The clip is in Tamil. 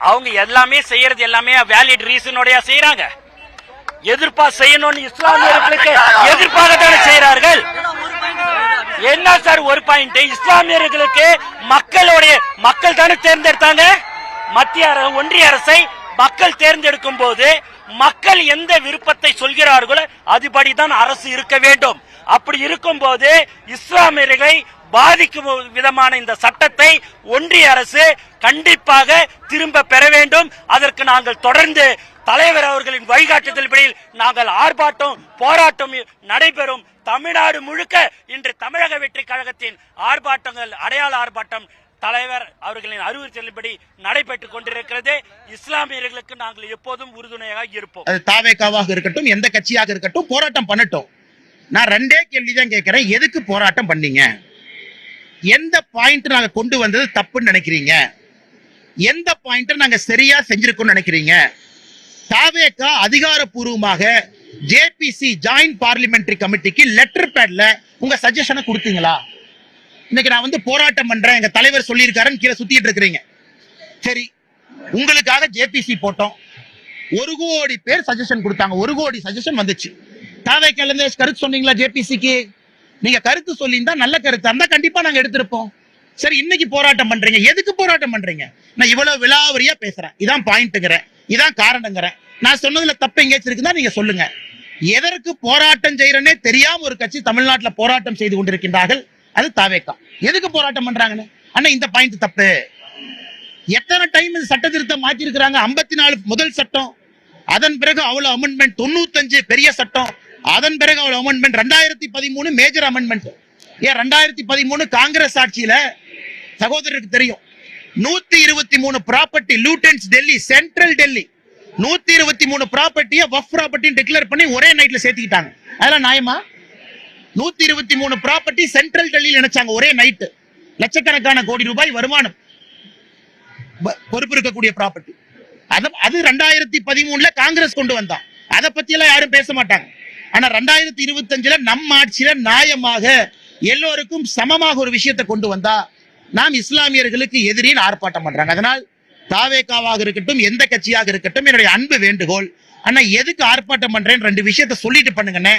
அவங்க எல்லாமே செய்யறது எல்லாமே வேலிட் ரீசனோடய செய்யறாங்க எதிர்ப்பா செய்யணும்னு இஸ்லாமியர்களுக்கு எதிர்ப்பாக தானே செய்யறார்கள் என்ன சார் ஒரு பாயிண்ட் இஸ்லாமியர்களுக்கு மக்களுடைய மக்கள் தானே தேர்ந்தெடுத்தாங்க? மத்திய அரசு ஒன்றிய அரசை மக்கள் தேர்ந்தெடுக்கும் போது மக்கள் எந்த விருப்பத்தை சொல்கிறார்களோ அதுபடிதான் அரசு இருக்க வேண்டும். அப்படி இருக்கும் போது இஸ்லாமியர்களை பாதிக்கும் விதமான இந்த சட்டத்தை ஒன்றிய அரசு கண்டிப்பாக திரும்ப பெற வேண்டும். அதற்கு நாங்கள் தொடர்ந்து தலைவர் அவர்களின் வழிகாட்டுதல்படியில் நாங்கள் ஆர்ப்பாட்டம் போராட்டம் நடைபெறும். தமிழ்நாடு முழுக்க இன்று தமிழக வெற்றி கழகத்தின் ஆர்ப்பாட்டங்கள் அடையாள ஆர்ப்பாட்டம் தலைவர் அவர்களின் அறிவுறுத்தலின்படி நடைபெற்றுக் கொண்டிருக்கிறது. இஸ்லாமியர்களுக்கு நாங்கள் எப்போதும் உறுதுணையாக இருப்போம். அது தாவேக்காவாக இருக்கட்டும் எந்த கட்சியாக இருக்கட்டும் போராட்டம் பண்ணட்டும். நான் ரெண்டே கேள்வி தான் கேட்கிறேன். எதுக்கு போராட்டம் பண்ணீங்க? எந்த பாயிண்ட் நாங்க கொண்டு வந்தது தப்புன்னு நினைக்கிறீங்க? எந்த பாயிண்ட் நாங்க சரியா செஞ்சிருக்கோம்னு நினைக்கிறீங்க? தாவேக்கா அதிகாரப்பூர்வமாக ஜேபிசி ஜாயிண்ட் பார்லிமெண்டரி கமிட்டிக்கு லெட்டர் பேட்ல உங்க சஜஷனை கொடுத்தீங்களா? இன்னைக்கு நான் வந்து போராட்டம் பண்றேன் எங்க தலைவர் சொல்லியிருக்காருன்னு கீழே சுத்திட்டு இருக்கிறீங்க. சரி உங்களுக்காக ஜேபிசி போட்டோம். ஒரு கோடி பேர் சஜஷன் கொடுத்தாங்க. ஒரு கோடி சஜஷன் வந்துச்சு. தாவேக்கால இருந்து கருத்து சொன்னீங்களா ஜேபிசிக்கு நீங்க கருத்து சொல்லியிருந்தா நல்ல கருத்தா. இருந்தா கண்டிப்பா நாங்க எடுத்திருப்போம். சரி இன்னைக்கு போராட்டம் பண்றீங்க. எதுக்கு போராட்டம் பண்றீங்க? நான் இவ்வளவு விலாவரியா பேசுறேன். இதான் பாயிண்ட்டுங்கிறேன். இதான் காரணங்கிறேன். நான் சொன்னதுல தப்பு எங்கேயாச்சும் இருக்குதா? நீங்க சொல்லுங்க. எதற்கு போராட்டம் செய்யறனே தெரியாம ஒரு கட்சி தமிழ்நாட்டுல போராட்டம் செய்து கொண்டிருக்கின்றார்கள்? அது தாவேக்கா. எதுக்கு போராட்டம் பண்றாங்கன்னு? அண்ணா இந்த பாயிண்ட் தப்பு. எத்தனை டைம் இந்த சட்ட திருத்தம் மாற்றிருக்கிறாங்க? ஐம்பத்தி நாலு முதல் சட்டம். அதன் பிறகு அவ்வளவு அமெண்ட்மெண்ட் தொண்ணூத்தஞ்சு பெரிய சட்டம். அதன் பிறகு அவ்வளவு அமெண்ட்மெண்ட் ரெண்டாயிரத்தி பதிமூணு மேஜர் அமெண்ட்மெண்ட் ஏன் ரெண்டாயிரத்தி பதிமூணு காங்கிரஸ் ஆட்சியில சகோதரருக்கு தெரியும். நூத்தி இருபத்தி மூணு property Lutyens Delhi central Delhi நூத்தி இருபத்தி மூணு ப்ராப்பர்ட்டியை வஃப் ப்ராப்பர்ட்டின்னு டிக்ளேர் பண்ணி ஒரே நைட்ல சேர்த்துக்கிட்டாங்க. அதெல்லாம் நியாயமா? நூத்தி இருபத்தி மூணு ப்ராப்பர்ட்டி சென்ட்ரல் டெல்லியில் நினைச்சாங்க ஒரே நைட்டு லட்சக்கணக்கான கோடி ரூபாய் வருமானம். பொறுப்பு இருக்கக்கூடிய ப்ராப்பர்ட்டி அது ரெண்டாயிரத்தி பதிமூணுல காங்கிரஸ் கொண்டு வந்தான். அதை பத்தி எல்லாம் யாரும் பேச மாட்டாங்க. ஆனா ரெண்டாயிரத்தி இருபத்தஞ்சுல நம்ம ஆட்சியில நியாயமாக எல்லோருக்கும் சமமாக ஒரு விஷயத்தை கொண்டு வந்தா நாம் இஸ்லாமியர்களுக்கு எதிரின் ஆர்ப்பாட்டம் பண்றாங்க. அதனால் தாவேக்காவாக இருக்கட்டும் எந்த கட்சியாக இருக்கட்டும் என்னுடைய அன்பு வேண்டுகோள். ஆனா எதுக்கு ஆர்ப்பாட்டம் பண்றேன்னு ரெண்டு விஷயத்த சொல்லிட்டு பண்ணுங்கண்ணே.